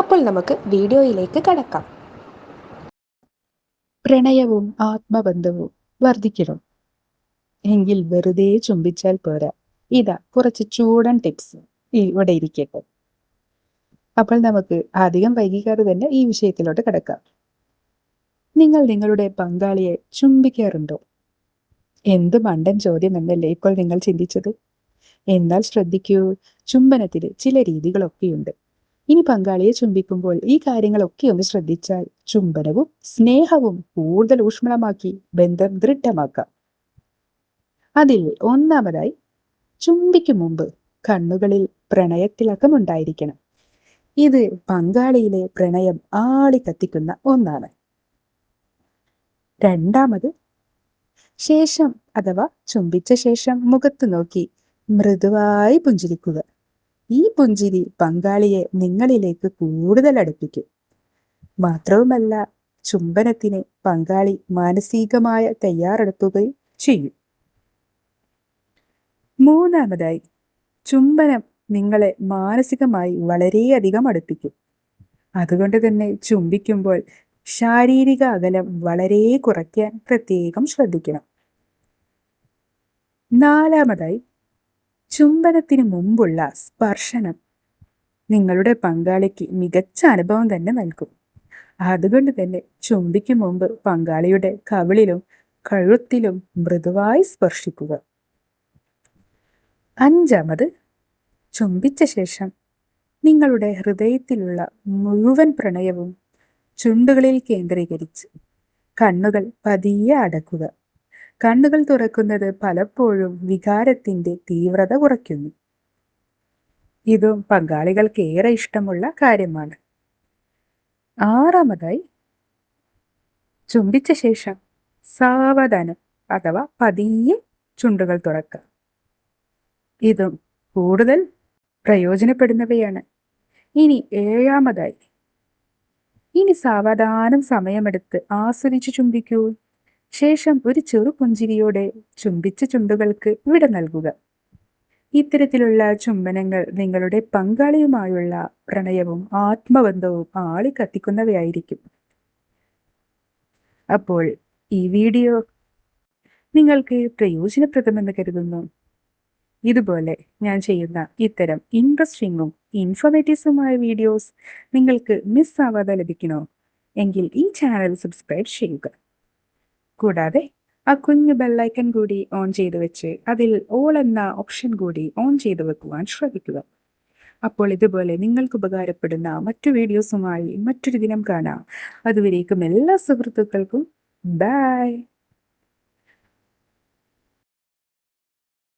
അപ്പോൾ നമുക്ക് വീഡിയോയിലേക്ക് കടക്കാം. പ്രണയവും ആത്മബന്ധവും വർദ്ധിക്കണം എങ്കിൽ വെറുതെ ചുംബിച്ചാൽ പോരാ. ഇതാ കുറച്ച് ചൂടൻ ടിപ്സ് ഇവിടെ ഇരിക്കട്ടെ. അപ്പോൾ നമുക്ക് അധികം വൈകിക്കാതെ തന്നെ ഈ വിഷയത്തിലോട്ട് കിടക്കാം. നിങ്ങൾ നിങ്ങളുടെ പങ്കാളിയെ ചുംബിക്കാറുണ്ടോ? എന്ത് മണ്ടൻ ചോദ്യം എന്നല്ലേ ഇപ്പോൾ നിങ്ങൾ ചിന്തിച്ചത്? എന്നാൽ ശ്രദ്ധിക്കൂ ചുംബനത്തിന് ചില രീതികളൊക്കെയുണ്ട്. ഇനി പങ്കാളിയെ ചുംബിക്കുമ്പോൾ ഈ കാര്യങ്ങളൊക്കെ ഒന്ന് ശ്രദ്ധിച്ചാൽ ചുംബനവും സ്നേഹവും കൂടുതൽ ഊഷ്മളമാക്കി ബന്ധം ദൃഢമാക്കാം. അതിൽ ഒന്നാമതായി ചുംബിക്കും മുമ്പ് കണ്ണുകളിൽ പ്രണയത്തിലക്കമുണ്ടായിരിക്കണം. ഇത് പങ്കാളിയിലെ പ്രണയം ആളി കത്തിക്കുന്ന ഒന്നാണ്. രണ്ടാമത് ശേഷം അഥവാ ചുംബിച്ച ശേഷം മുഖത്ത് നോക്കി മൃദുവായി പുഞ്ചിരിക്കുക. ഈ പുഞ്ചിരി പങ്കാളിയെ നിങ്ങളിലേക്ക് കൂടുതൽ അടുപ്പിക്കും. മാത്രവുമല്ല ചുംബനത്തിന് പങ്കാളി മാനസികമായ തയ്യാറെടുക്കുകയും ചെയ്യും. മൂന്നാമതായി ചുംബനം നിങ്ങളെ മാനസികമായി വളരെയധികം അടുപ്പിക്കും. അതുകൊണ്ട് തന്നെ ചുംബിക്കുമ്പോൾ ശാരീരിക അകലം വളരെ കുറയ്ക്കാൻ പ്രത്യേകം ശ്രദ്ധിക്കണം. നാലാമതായി ചുംബനത്തിന് മുമ്പുള്ള സ്പർശനം നിങ്ങളുടെ പങ്കാളിക്ക് മികച്ച അനുഭവം തന്നെ നൽകും. അതുകൊണ്ട് തന്നെ ചുംബിക്ക് മുമ്പ് പങ്കാളിയുടെ കവിളിലും കഴുത്തിലും മൃദുവായി സ്പർശിക്കുക. അഞ്ചാമത് ചുംബിച്ച ശേഷം നിങ്ങളുടെ ഹൃദയത്തിലുള്ള മുഴുവൻ പ്രണയവും ചുണ്ടുകളിൽ കേന്ദ്രീകരിച്ച് കണ്ണുകൾ പതിയെ അടക്കുക. കണ്ണുകൾ തുറക്കുന്നത് പലപ്പോഴും വികാരത്തിന്റെ തീവ്രത കുറയ്ക്കുന്നു. ഇതും പങ്കാളികൾക്ക് ഏറെ ഇഷ്ടമുള്ള കാര്യമാണ്. ആറാമതായി ചുംബിച്ച ശേഷം സാവധാനം അഥവാ പതിയെ ചുണ്ടുകൾ തുറക്കുക. ഇതും കൂടുതൽ പ്രയോജനപ്പെടുന്നവയാണ്. ഇനി ഏഴാമതായി ഇനി സാവധാനം സമയമെടുത്ത് ആസ്വദിച്ച് ചുംബിക്കൂ. ശേഷം ഒരു ചെറു പുഞ്ചിരിയോടെ ചുംബിച്ച ചുണ്ടുകൾക്ക് വിട നൽകുക. ഇത്തരത്തിലുള്ള ചുംബനങ്ങൾ നിങ്ങളുടെ പങ്കാളിയുമായുള്ള പ്രണയവും ആത്മബന്ധവും ആളിക്കത്തിക്കുന്നവയായിരിക്കും അപ്പോൾ ഈ വീഡിയോ നിങ്ങൾക്ക് പ്രയോജനപ്രദമെന്ന് കരുതുന്നു. ഇതുപോലെ ഞാൻ ചെയ്യുന്ന ഇത്തരം ഇൻട്രസ്റ്റിങ്ങും ഇൻഫോർമേറ്റീവ്സുമായ വീഡിയോസ് നിങ്ങൾക്ക് മിസ്സാവാതെ ലഭിക്കണോ? എങ്കിൽ ഈ ചാനൽ സബ്സ്ക്രൈബ് ചെയ്യുക. കൂടാതെ ആ കുഞ്ഞു ബെല്ലൈക്കൺ കൂടി ഓൺ ചെയ്തു വെച്ച് അതിൽ ഓൾ എന്ന ഓപ്ഷൻ കൂടി ഓൺ ചെയ്ത് വെക്കുവാൻ ശ്രമിക്കുക. അപ്പോൾ ഇതുപോലെ നിങ്ങൾക്ക് ഉപകാരപ്പെടുന്ന മറ്റു വീഡിയോസുമായി മറ്റൊരു ദിനം കാണാം. അതുവരേക്കും എല്ലാ സുഹൃത്തുക്കൾക്കും ബൈ.